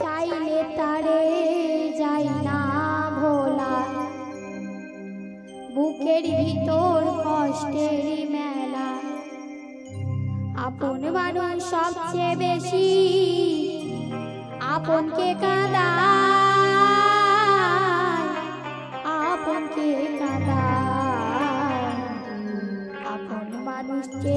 চাইলে তারে যাই না ভোলা। বুকের ভিতর কষ্টের মেলা। আপন মানুষ সবচেয়ে বেশি, আপনকে কাঁদা আপনকে কাঁদা আপন মানুষকে